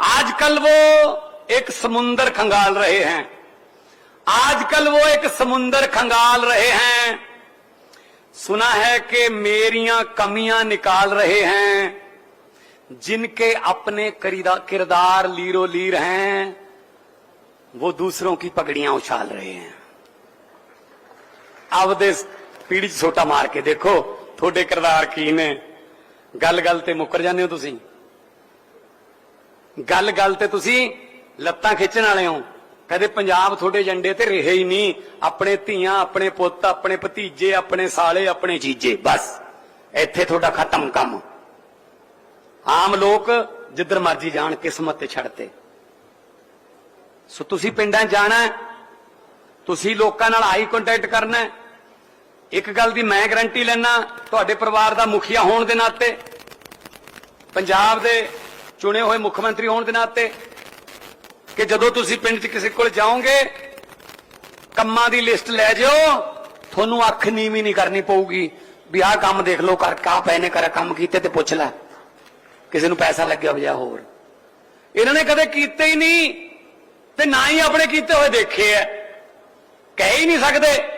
आजकल वो एक समुंदर खंगाल रहे हैं आजकल वो एक समुंदर खंगाल रहे हैं सुना है कि मेरियां कमियां निकाल रहे हैं जिनके अपने करीदा- किरदार लीरो लीर हैं वो दूसरों की पगड़ियां उछाल रहे हैं ਆਪਦੇ ਪੀੜੀ 'ਚ ਛੋਟਾ ਮਾਰ ਕੇ ਦੇਖੋ ਤੁਹਾਡੇ ਕਿਰਦਾਰ ਕੀ ਨੇ ਗੱਲ ਗੱਲ ਤੇ ਮੁੱਕਰ ਜਾਂਦੇ ਹੋ ਤੁਸੀਂ ਗੱਲ ਗੱਲ ਤੇ ਤੁਸੀਂ ਲੱਤਾਂ ਖਿੱਚਣ ਵਾਲੇ ਹੋ। ਕਦੇ ਪੰਜਾਬ ਤੁਹਾਡੇ ਏਜੰਡੇ ਤੇ ਰਹੇ ਹੀ ਨਹੀਂ। ਆਪਣੇ ਧੀਆਂ, ਆਪਣੇ ਪੁੱਤ, ਆਪਣੇ ਭਤੀਜੇ, ਆਪਣੇ ਸਾਲੇ, ਆਪਣੇ ਜੀਜੇ, ਬਸ। ਇੱਥੇ ਤੁਹਾਡਾ ਖਤਮ ਕੰਮ। ਆਮ ਲੋਕ ਜਿੱਧਰ ਮਰਜ਼ੀ ਜਾਣ, ਕਿਸਮਤ ਤੇ ਛੱਡਤੇ ਸੋ ਤੁਸੀਂ ਪਿੰਡਾਂ 'ਚ ਜਾਣਾ ਤੁਸੀਂ ਲੋਕਾਂ ਨਾਲ ਆਈ ਕੰਟੈਕਟ ਕਰਨਾ ਹੈ। ਇੱਕ ਗੱਲ ਦੀ ਮੈਂ ਗਰੰਟੀ ਲੈਣਾ ਤੁਹਾਡੇ ਪਰਿਵਾਰ ਦਾ ਮੁਖੀਆ ਹੋਣ ਦੇ ਨਾਤੇ। ਪੰਜਾਬ ਦੇ ਚੁਣੇ ਹੋਏ ਮੁੱਖ ਮੰਤਰੀ ਹੋਣ ਦੇ ਨਾਤੇ ਕਿ ਜਦੋਂ ਤੁਸੀਂ ਪਿੰਡ 'ਚ ਕਿਸੇ ਕੋਲ ਜਾਓਗੇ, ਕੰਮਾਂ ਦੀ ਲਿਸਟ ਲੈ ਜਿਓ, ਤੁਹਾਨੂੰ ਅੱਖ ਨੀਵੀਂ ਨਹੀਂ ਕਰਨੀ ਪਊਗੀ ਵੀ ਆਹ ਕੰਮ ਦੇਖ ਲਓ, ਕਰ ਕਾ ਪੈ ਨੇ, ਕਰ ਕੰਮ ਕੀਤੇ ਤੇ ਪੁੱਛ ਲੈ। ਕਿਸੇ ਨੂੰ ਪੈਸਾ ਲੱਗਿਆ ਹੋਇਆ ਹੋਰ। ਇਹਨਾਂ ਨੇ ਕਦੇ ਕੀਤੇ ਹੀ ਨਹੀਂ ਤੇ ਨਾ ਹੀ ਆਪਣੇ ਕੀਤੇ ਹੋਏ ਦੇਖੇ ਐ। ਕਹਿ ਹੀ ਨਹੀਂ ਸਕਦੇ।